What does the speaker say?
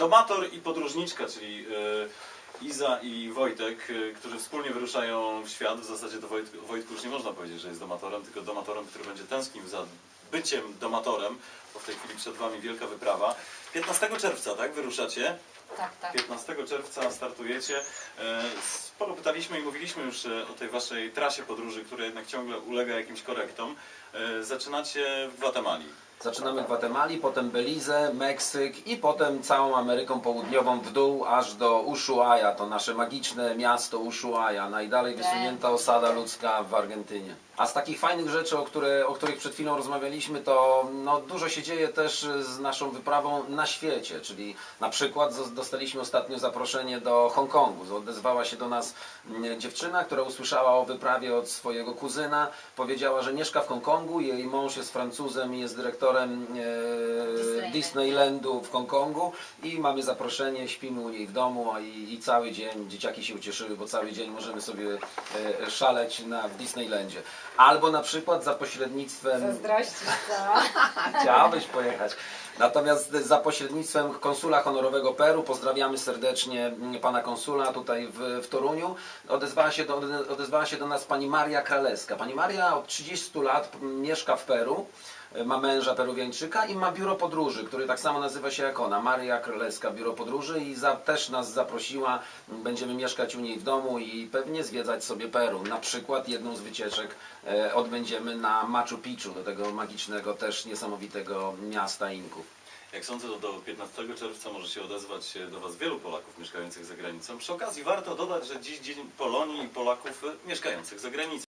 Domator i podróżniczka, czyli e, Iza i Wojtek, e, którzy wspólnie wyruszają w świat. W zasadzie to Wojt, Wojtku już nie można powiedzieć, że jest domatorem, tylko domatorem, który będzie tęsknił za byciem domatorem, bo w tej chwili przed Wami wielka wyprawa. 15 czerwca, tak, wyruszacie? Tak, tak. 15 czerwca startujecie. E, Sporo pytaliśmy i mówiliśmy już o tej waszej trasie podróży, która jednak ciągle ulega jakimś korektom. Zaczynacie w Gwatemali. Zaczynamy w Gwatemali, potem Belize, Meksyk i potem całą Ameryką Południową w dół aż do Ushuaia, to nasze magiczne miasto Ushuaia, najdalej wysunięta osada ludzka w Argentynie. A z takich fajnych rzeczy, o, które, o których przed chwilą rozmawialiśmy, to no, dużo się dzieje też z naszą wyprawą na świecie, czyli na przykład dostaliśmy ostatnio zaproszenie do Hongkongu. Odezwała się do nas mm, dziewczyna, która usłyszała o wyprawie od swojego kuzyna, powiedziała, że mieszka w Hongkongu, jej mąż jest Francuzem i jest dyrektorem e, Disneyland. Disneylandu w Hongkongu i mamy zaproszenie, śpimy u niej w domu i, i cały dzień dzieciaki się ucieszyły, bo cały dzień możemy sobie e, szaleć na, w Disneylandzie. Albo na przykład za pośrednictwem... Zazdrościsz, co? Chciałbyś pojechać. Natomiast za pośrednictwem konsula honorowego Peru, pozdrawiamy serdecznie mm, pana konsula tutaj w, w Toruniu, odezwała się, do, odezwała się do nas pani Maria Kraleska. Pani Maria od 30 lat mieszka w Peru, e, ma męża peruwiańczyka i ma biuro podróży, który tak samo nazywa się jak ona, Maria Kraleska, biuro podróży i za, też nas zaprosiła, będziemy mieszkać u niej w domu i pewnie zwiedzać sobie Peru. Na przykład jedną z wycieczek e, odbędziemy na Machu Picchu, do tego magicznego, też niesamowitego miasta Inków. Jak sądzę, to do 15 czerwca może się odezwać się do Was wielu Polaków mieszkających za granicą. Przy okazji warto dodać, że dziś Dzień Polonii i Polaków e, mieszkających za granicą.